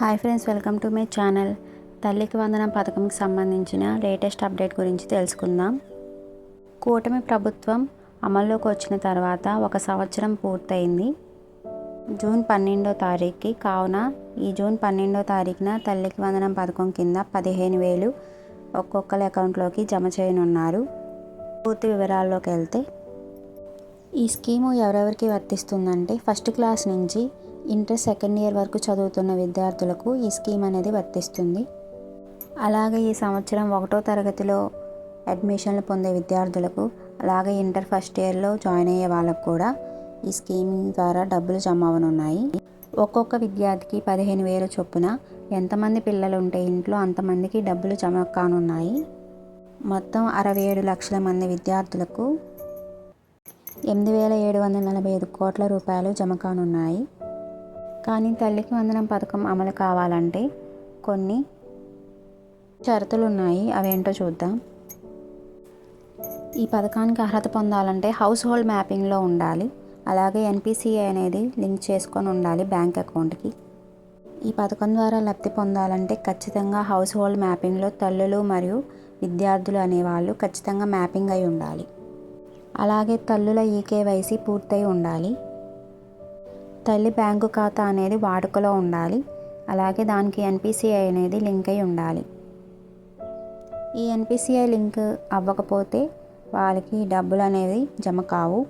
Hi friends welcome to my channel. Thalliki Vandanam పథకంకి సంబంధించిన latest update గురించి తెలుసుకుందాం. కూటమి ప్రభుత్వం అమల్లోకి వచ్చిన తర్వాత ఒక సంవత్సరం పూర్తయింది. జూన్ పన్నెండో తారీఖుకి కావున ఈ జూన్ పన్నెండో తారీఖున తల్లికి వందనం పథకం కింద పదిహేను వేలు ఒక్కొక్కరి అకౌంట్లోకి జమ చేయనున్నారు. పూర్తి వివరాల్లోకి వెళ్తే ఈ స్కీము ఎవరెవరికి వర్తిస్తుందంటే ఫస్ట్ క్లాస్ నుంచి ఇంటర్ సెకండ్ ఇయర్ వరకు చదువుతున్న విద్యార్థులకు ఈ స్కీమ్ అనేది వర్తిస్తుంది. అలాగే ఈ సంవత్సరం ఒకటో తరగతిలో అడ్మిషన్లు పొందే విద్యార్థులకు అలాగే ఇంటర్ ఫస్ట్ ఇయర్లో జాయిన్ అయ్యే వాళ్ళకు కూడా ఈ స్కీమ్ ద్వారా డబ్బులు జమ అవనున్నాయి. ఒక్కొక్క విద్యార్థికి పదిహేను వేల చొప్పున ఎంతమంది పిల్లలు ఉంటే ఇంట్లో అంతమందికి డబ్బులు జమ కానున్నాయి. మొత్తం అరవై ఏడు లక్షల మంది విద్యార్థులకు ఎనిమిది వేల ఏడు వందల నలభై ఐదు కోట్ల రూపాయలు జమ కానున్నాయి. కానీ తల్లికి వందనం పథకం అమలు కావాలంటే కొన్ని షరతులు ఉన్నాయి అవేంటో చూద్దాం. ఈ పథకానికి అర్హత పొందాలంటే హౌస్ హోల్డ్ మ్యాపింగ్లో ఉండాలి. అలాగే ఎన్పిసిఐ అనేది లింక్ చేసుకొని ఉండాలి బ్యాంక్ అకౌంట్కి. ఈ పథకం ద్వారా లబ్ధి పొందాలంటే ఖచ్చితంగా హౌస్ హోల్డ్ మ్యాపింగ్లో తల్లులు మరియు విద్యార్థులు అనేవాళ్ళు ఖచ్చితంగా మ్యాపింగ్ అయి ఉండాలి. అలాగే తల్లుల ఈకేవైసీ పూర్తయి ఉండాలి. తల్లి బ్యాంకు ఖాతా అనేది వాడుకలో ఉండాలి. అలాగే దానికి ఎన్పిసిఐ అనేది లింక్ అయి ఉండాలి. ఈ ఎన్పిసిఐ లింక్ అవ్వకపోతే వాళ్ళకి డబ్బులు అనేవి జమ కావు.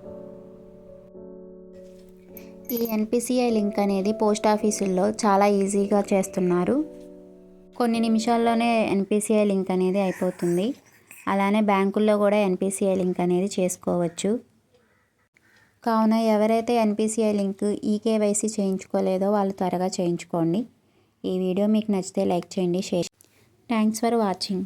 ఈ ఎన్పిసిఐ లింక్ అనేది పోస్ట్ ఆఫీసుల్లో చాలా ఈజీగా చేస్తున్నారు. కొన్ని నిమిషాల్లోనే ఎన్పిసిఐ లింక్ అనేది అయిపోతుంది. అలానే బ్యాంకుల్లో కూడా ఎన్పిసిఐ లింక్ అనేది చేసుకోవచ్చు. కావున ఎవరైతే ఎన్పిసిఐ లింక్ ఈకేవైసీ చేయించుకోలేదో వాళ్ళు త్వరగా చేయించుకోండి. ఈ వీడియో మీకు నచ్చితే లైక్ చేయండి షేర్ థ్యాంక్స్ ఫర్ వాచింగ్.